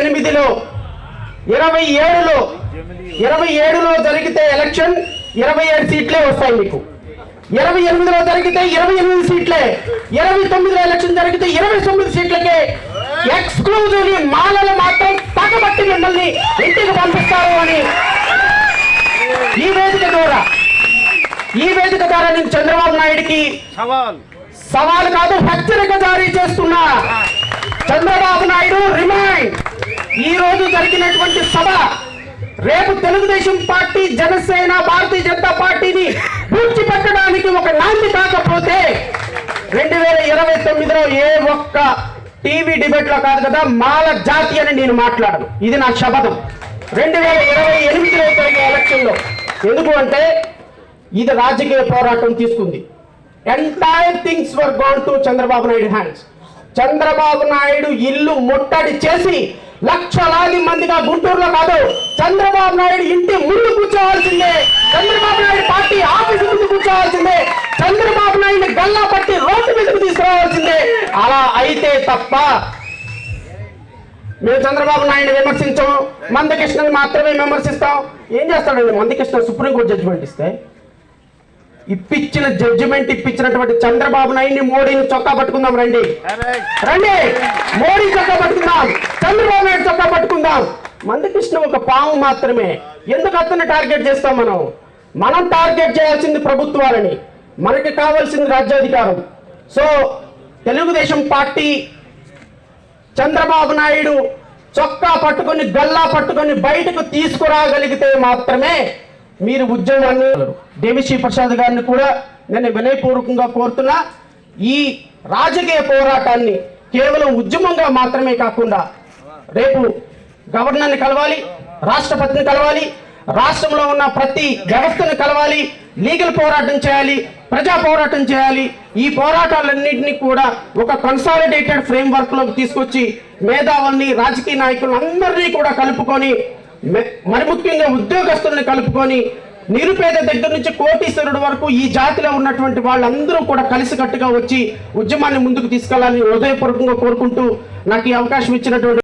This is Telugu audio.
ఎనిమిదిలో ఇరవై ఏడులో ఇరవై ఏడులో జరిగితే ఎలక్షన్ ఇరవై ఏడు సీట్లే వస్తాయి మీకు. ఇరవై ఎనిమిదిలో జరిగితే ఇరవై ఎనిమిది సీట్లే ఇరవై తొమ్మిదిలో ఎలక్షన్ జరిగితే ఇరవై తొమ్మిది సీట్లకే. ఎక్స్క్లూజివ్లీ మాలలు మాత్రం పక్కబట్టి మిమ్మల్ని ఇంటికి పంపిస్తారు అని ఈ వేదిక ద్వారా ఈ వేదిక ద్వారా నేను చంద్రబాబు నాయుడికి సవాల్. సవాల్ కాదు హెచ్చరిక జారీ చేస్తున్నా. చంద్రబాబు నాయుడు రిమైండ్ ఈ రోజు జరిగినటువంటి సభ రేపు తెలుగుదేశం పార్టీ జనసేన భారతీయ జనతా పార్టీని పూడ్చిపెట్టడానికి ఒక నాంది కాకపోతే రెండు వేల ఇరవై తొమ్మిదిలో ఏ ఒక్క టీవీ డిబేట్లో కాదు కదా మాల జాతి అని నేను మాట్లాడను. ఇది నా శపథం. రెండు వేల ఇరవై ఎనిమిదిలో జరిగే ఎలక్షన్లో. ఎందుకు అంటే ఇది రాజకీయ పోరాటం తీసుకుంది. Entire things were gone to Chandrababu Naidu hands Chandrababu Naidu ఇల్లు ముట్టడి చేసి లక్షలాది మందిగా గుంటూరులో కాదు చంద్రబాబు నాయుడు ఇంటి ముందు కూర్చోవాల్సిందే. చంద్రబాబు నాయుడు పార్టీ ఆఫీస్ ముందు కూర్చోవాల్సిందే. చంద్రబాబు నాయుడు గల్లా పట్టి రోడ్డు మీదకి తీసుకురావాల్సిందే. అలా అయితే తప్ప మేము చంద్రబాబు నాయుడు విమర్శించాం మందకృష్ణని మాత్రమే విమర్శిస్తాం. ఏం చేస్తాడండి మందకృష్ణ సుప్రీంకోర్టు జడ్జిమెంట్ ఇస్తే? ఇప్పించిన జడ్జిమెంట్ ఇప్పించినటువంటి చంద్రబాబు నాయుడిని మోడీని చొక్కా పట్టుకుందాం రండి. రండి. మోడీ చొక్కా పట్టుకుందాం. చంద్రబాబు నాయుడు చొక్కా పట్టుకుందాం. మందకృష్ణ ఒక పాము మాత్రమే. ఎందుకు అతన్ని టార్గెట్ చేస్తాం మనం? మనం టార్గెట్ చేయాల్సింది ప్రభుత్వాలని. మనకి కావాల్సింది రాజ్యాధికారం. సో తెలుగుదేశం పార్టీ చంద్రబాబు నాయుడు చొక్కా పట్టుకొని గల్లా పట్టుకొని బయటకు తీసుకురాగలిగితే మాత్రమే మీరు ఉద్యోగాన్ని దేవిశ్రీ ప్రసాద్ గారిని కూడా నేను వినయపూర్వకంగా కోరుతున్నా. ఈ రాజకీయ పోరాటాన్ని కేవలం ఉద్యమంగా మాత్రమే కాకుండా రేపు గవర్నర్ని కలవాలి రాష్ట్రపతిని కలవాలి రాష్ట్రంలో ఉన్న ప్రతి వ్యవస్థను కలవాలి లీగల్ పోరాటం చేయాలి ప్రజా పోరాటం చేయాలి. ఈ పోరాటాలన్నింటినీ కూడా ఒక కన్సాలిడేటెడ్ ఫ్రేమ్ వర్క్లోకి తీసుకొచ్చి మేధావుల్ని రాజకీయ నాయకులను అందరినీ కూడా కలుపుకొని మరి ముఖ్యంగా ఉద్యోగస్తుల్ని కలుపుకొని నిరుపేద దగ్గర నుంచి కోటీశ్వరుడు వరకు ఈ జాతిలో ఉన్నటువంటి వాళ్ళందరూ కూడా కలిసికట్టుగా వచ్చి ఉద్యమాన్ని ముందుకు తీసుకెళ్ళాలని హృదయపూర్వకంగా కోరుకుంటూ నాకు ఈ అవకాశం ఇచ్చినటువంటి